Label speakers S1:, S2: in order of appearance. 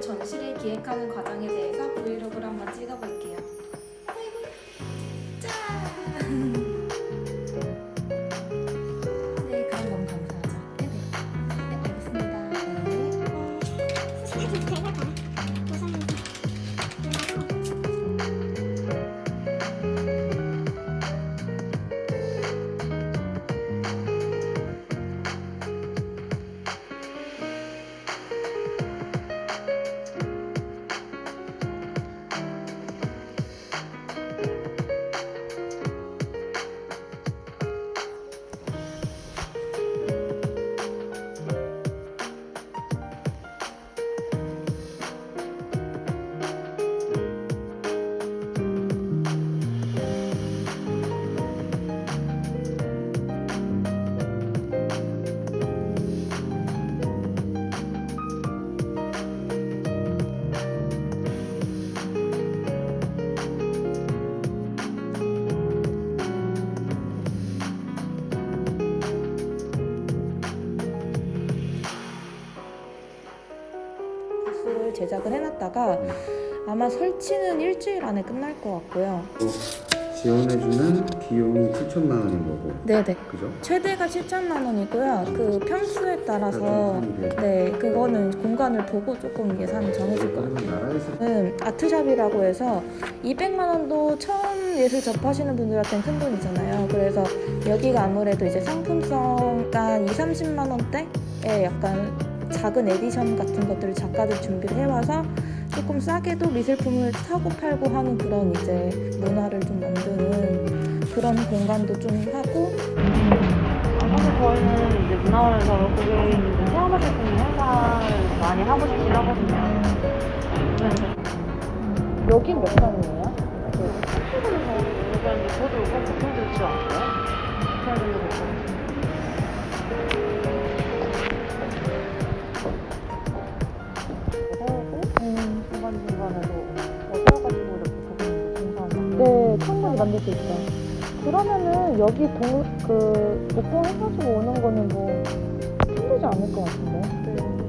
S1: 전시를 기획하는 과정에 대해서 브이로그를 한번 찍어볼게요. 부스를 제작을 해놨다가 아마 설치는 일주일 안에 끝날 것 같고요.
S2: 지원해주는 비용이 7천만 원인 거고
S1: 네네.
S2: 그죠?
S1: 최대가 7천만 원이고요. 그 평수에 따라서 네 그거는 공간을 보고 조금 예산이 정해질 것 같아요.
S2: 나라에서
S1: 음, 아트샵이라고 해서 200만 원도 처음 예술 접하시는 분들한테는 큰 돈이잖아요. 그래서 여기가 아무래도 이제 상품성 한 2, 30만 원대에 약간 작은 에디션 같은 것들을 작가들 준비를 해와서 조금 싸게도 미술품을 사고 팔고 하는 그런 이제 문화를 좀 만드는 그런 공간도 좀 하고.
S3: 사실 저희는 이제 문화원에서 고객님들 체험하실 수 있는 행사를 많이 하고 싶긴 하거든요. 그래서
S1: 여긴 몇
S3: 이제 저도 꼭 보통 좋지 않고요.
S1: 네, 충분히 만들 수 있어요. 그러면은 여기 동, 그, 복봉 해가지고 오는 거는 뭐 힘들지 않을 것 같은데.